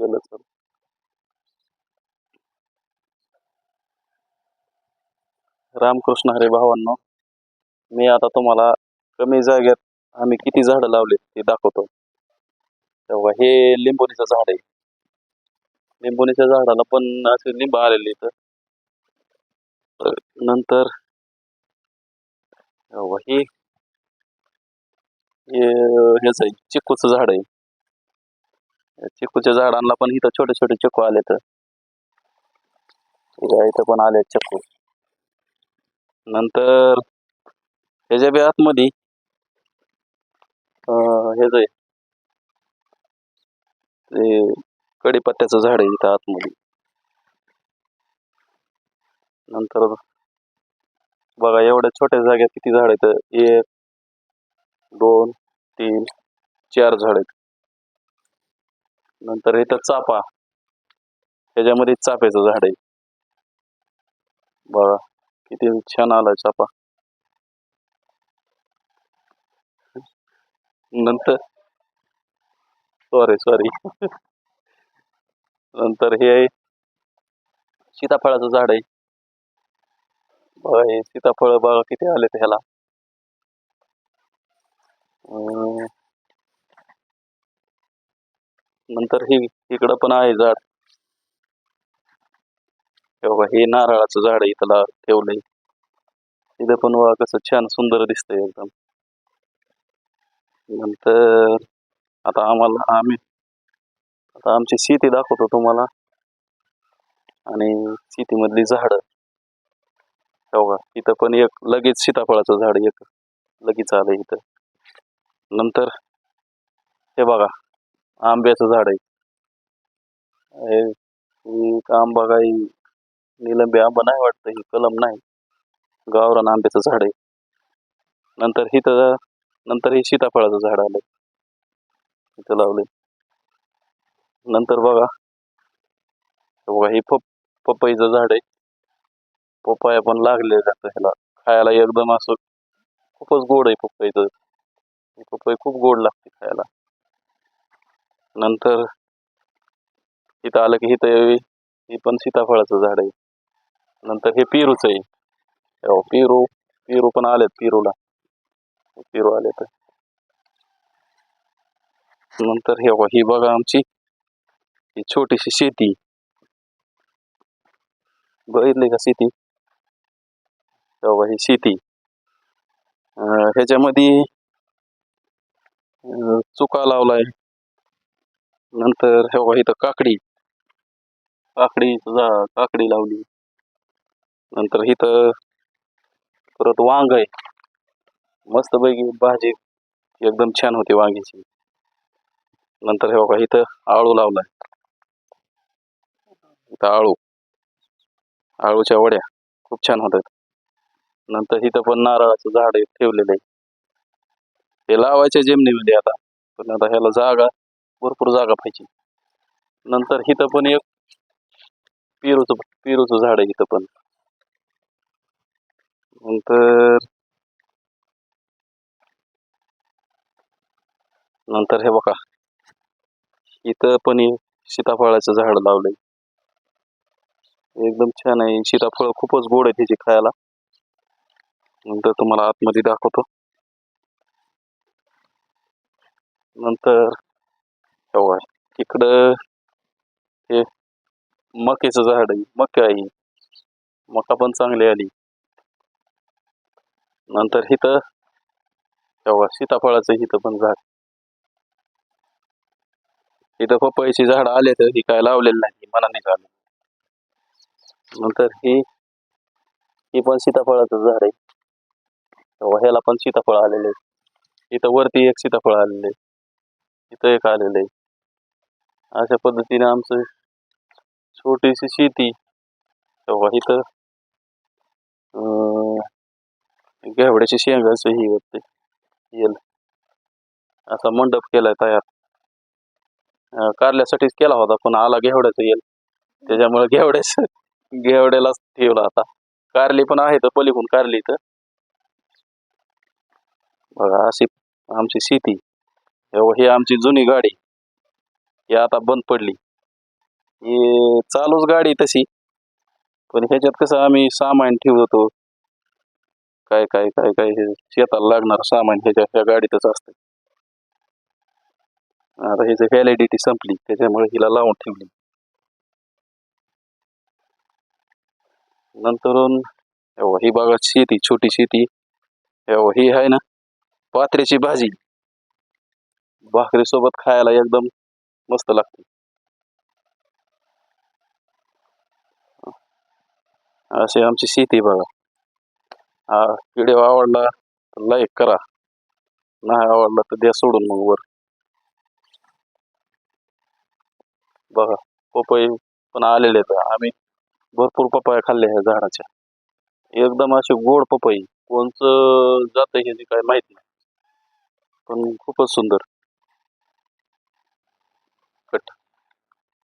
गेलं तर रामकृष्ण हरे भावांनो मी आता तुम्हाला कमी जागेत आम्ही किती झाडं लावले ते दाखवतो. तेव्हा हे लिंबोणीचं झाड आहे. लिंबोणीच्या झाडाला पण असे लिंब आलेले तर नंतर तेव्हा हे हेच आहे चिकूचं झाड आहे. चिकूच्या झाडांना पण इथं छोटे छोटे चिकू आले तर इथं पण आले चिकू. नंतर ह्याच्या बी आतमध्ये अं, ह्याचं आहे ते कडीपत्त्याचं झाड आहे इथं आतमध्ये. नंतर बघा एवढ्या छोट्या जागेत किती झाड आहेत. एक दोन तीन चार झाड आहेत. नंतर इथं चापा त्याच्यामध्ये चाफ्याचं झाड आहे. बघा किती छान आलाय चापा नंतर सॉरी सॉरी नंतर हे आहे. सीताफळाचं झाड आहे. बघा हे सीताफळ बघा किती आलेत ह्याला. अं, नंतर हे इकडं पण आहे झाड. हे हे नारळाचं झाड इथला ठेवलंय. इथं पण वा कसं छान सुंदर दिसतंय एकदम. नंतर आता आम्हाला आम्ही आता आमची शेती दाखवतो तुम्हाला. आणि शेतीमधली झाडं. हे बघा इथं पण एक लगेच सीताफळाचं झाड एक लगेच आलं इथं. नंतर हे बघा आंब्याचं झाड आहे. एक आंबा काही निलंबी आंबा नाही वाटतं ही कलम नाही. गावरान आंब्याचं झाड आहे. नंतर हिथं नंतर हे सीताफळाचं झाड आलंय. इथं लावलंय. नंतर बघा. बघा हे पप पपईचं झाड आहे. पपया पण लागले जातं ह्याला. खायला एकदम असं खूपच गोड आहे पपईचं. पपई खूप गोड लागते खायला. नंतर इथं आलं की इथं हे पण सीताफळाचं झाड आहे. नंतर हे पेरूचं आहे. हो, पेरू पेरू पण आलेत पेरूला. पेरू आले तर नंतर हे ही बघा आमची ही छोटीशी शेती. बघितली का शेती? हे ही शेती. ह्याच्यामध्ये चुका लावलाय. नंतर हे बघा इथं काकडी. काकडी जा काकडी लावली. नंतर इथं परत वांग आहे. मस्तपैकी भाजी. एकदम छान होते वांग्याची. नंतर हे बघा इथं आळू लावलाय. इथं आळू. आळूच्या वड्या. खूप छान होतात नंतर इथं पण नारळाचं झाड ठेवलेलं आहे. हे लावायच्या जेमनीमध्ये आता. पण आता ह्याला जागा भरपूर जागा पाहिजे. नंतर इथं पण एक पेरूचं पेरूचं झाड आहे इथं पण. नंतर नंतर हे बघा. इथं पण सीताफळाचं झाड लावलंय. एकदम छान आहे. सीताफळ खूपच गोड आहे त्याची खायला. नंतर तुम्हाला आतमध्ये दाखवतो. नंतर हे इकडं हे मक्याचं झाड आहे मका आहे. मका पण चांगली आली. नंतर इथं हे सीताफळाचं हिथं पण झाड. इथं पपईची झाड आले तर ही काय लावलेली नाही मनाने झालं. नंतर ही ही पण सीताफळाचं झाड आहे. तेव्हा ह्याला पण सीताफळ आलेले इथं वरती एक सीताफळ आलेले आहे. इथं एक आलेलं आहे. अशा पद्धतीने आमचं छोटीशी शेती तेव्हा इथं घेवड्याची शेंगाचं ही होते येल असा मंडप केलाय तयार. कारल्यासाठीच केला होता पण आला घेवड्याचं येल त्याच्यामुळे घेवड्याच घेवड्यालाच ठेवला आता. कारली पण आहे तर पलीकडून कारली तर बघा अशी आमची शेती. तेव्हा ही आमची जुनी गाडी. ही आता बंद पडली. हे चालूच गाडी तशी. पण ह्याच्यात कसं आम्ही सामान ठेवतो. काय काय काय काय हे शेताला लागणार सामान ह्याच्या ह्या गाडीतच असतं. आता ह्याची व्हॅलिडिटी संपली. त्याच्यामुळे हिला लावून ठेवली. नंतरून ही बघा शेती छोटी शेती. ही आहे ना पात्र्याची भाजी. भाकरीसोबत खायला एकदम मस्त लागते. अशी आमची शेती बघा. हा व्हिडिओ आवडला तर लाईक करा. नाही आवडला तर द्या सोडून मग वर. बघा पपई पण आलेले आहेत. आम्ही भरपूर पपया खाल्ल्या ह्या झाडाच्या. एकदम असे गोड पपई. कोणचं जात हे काय माहीत नाही. पण खूपच सुंदर.